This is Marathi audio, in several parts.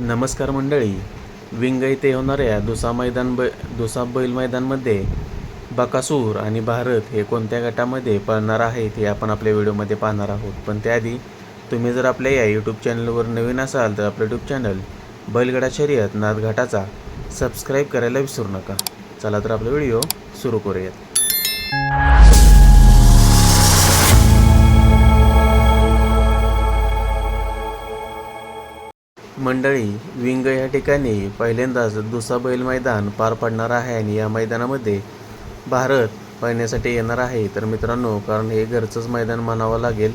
नमस्कार मंडळी. विंग येथे होणाऱ्या दुसा मैदान ब दुसा बैल मैदानमध्ये बकासूर आणि भारत हे कोणत्या गटामध्ये पळणार आहेत हे आपण आपल्या व्हिडिओमध्ये पाहणार आहोत. पण त्याआधी तुम्ही जर आपल्या या यूट्यूब चॅनलवर नवीन असाल तर आपलं यूट्यूब चॅनल बैलगडा शर्यत नादघाटाचा सबस्क्राईब करायला विसरू नका. चला तर आपला व्हिडिओ सुरू करूयात. मंडळी विंग या ठिकाणी पहिल्यांदाच दुसा बैल मैदान पार पडणार आहे आणि या मैदानामध्ये भारत पाहण्यासाठी येणार आहे. तर मित्रांनो कारण हे घरचंच मैदान म्हणावं लागेल.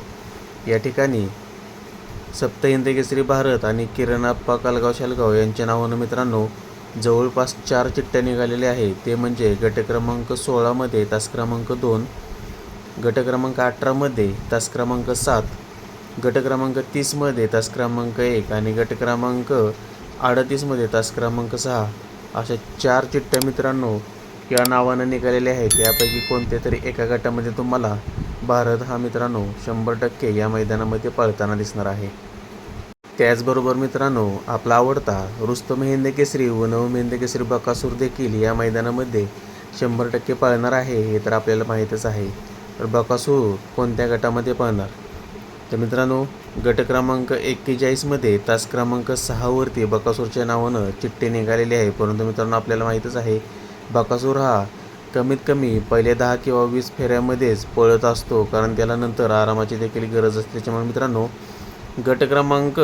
या ठिकाणी सप्तहिंदकेसरी भारत आणि किरणाप्पा कालगाव शालगाव यांच्या नावानं मित्रांनो जवळपास चार चिठ्ठ्या निघालेल्या आहेत. ते म्हणजे गट क्रमांक सोळामध्ये तास क्रमांक दोन गट क्रमांक अठरामध्ये तास क्रमांक सात गट क्रमांक तीसमध्ये तास क्रमांक एक आणि गट क्रमांक अडतीसमध्ये तास क्रमांक सहा अशा चार चिठ्ठ्या मित्रांनो या नावानं निघालेल्या आहेत. यापैकी कोणत्या तरी एका गटामध्ये तुम्हाला भारत हा मित्रांनो शंभर टक्के या मैदानामध्ये पळताना दिसणार आहे. त्याचबरोबर मित्रांनो आपला आवडता रुस्तम हिंद केसरी व नव हिंद केसरी बकासूर देखील या मैदानामध्ये शंभर टक्के पळणार आहे हे तर आपल्याला माहीतच आहे. तर बकासूर कोणत्या गटामध्ये पळणार? तर मित्रांनो गट क्रमांक एक्केचाळीसमध्ये तास क्रमांक सहावरती बकासूरच्या नावानं चिठ्ठी निघालेली आहे. परंतु मित्रांनो आपल्याला माहीतच आहे बकासूर हा कमीत कमी पहिल्या दहा किंवा वीस फेऱ्यामध्येच पळत असतो कारण त्याला नंतर आरामाची देखील गरज असते. त्याच्यामुळे मित्रांनो गट क्रमांक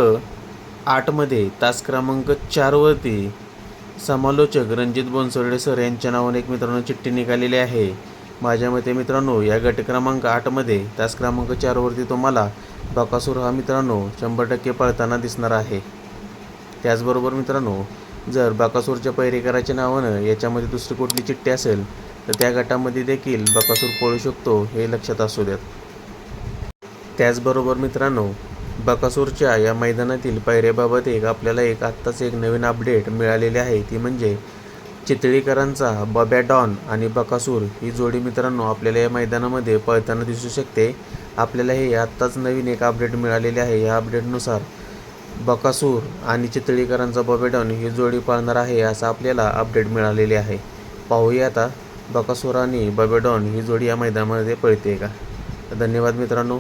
आठमध्ये तास क्रमांक चारवरती समालोचक रणजित बनसोडे सर यांच्या नावाने एक मित्रांनो चिठ्ठी निघालेली आहे. माझ्या मते मित्रांनो या गट क्रमांक आठमध्ये तास क्रमांक चारवरती तुम्हाला बकासूर हा मित्रांनो शंभर टक्के पळताना दिसणार आहे. त्याचबरोबर मित्रांनो जर बकासूरच्या पैरेकराच्या नावानं याच्यामध्ये दुसरी कुठली चिठ्ठी असेल तर त्या गटामध्ये देखील बकासूर पळू शकतो हे लक्षात असू द्यात. त्याचबरोबर मित्रांनो बकासूरच्या या मैदानातील पायऱ्याबाबत एक आपल्याला एक आत्ताच एक नवीन अपडेट मिळालेली आहे. ती म्हणजे चितळीकरांचा बब्या डॉन आणि बकासूर ही जोडी मित्रांनो आपल्याला या मैदानामध्ये पळताना दिसू शकते. आपल्याला हे आत्ताच नवीन एक अपडेट मिळालेले आहे. या अपडेटनुसार बकासूर आणि चितळीकरांचा बब्या डॉन ही जोडी पळणार आहे असं आपल्याला अपडेट मिळालेली आहे. पाहूया आता बकासूर आणि बब्या डॉन ही जोडी या मैदानामध्ये पळते का? धन्यवाद मित्रांनो.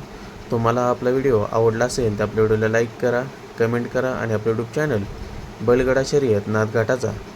तुम्हाला आपला व्हिडिओ आवडला असेल तर आपल्या व्हिडिओला लाईक करा कमेंट करा आणि आपलं यूट्यूब चॅनल बैलगडा शर्यत नादघाटाचा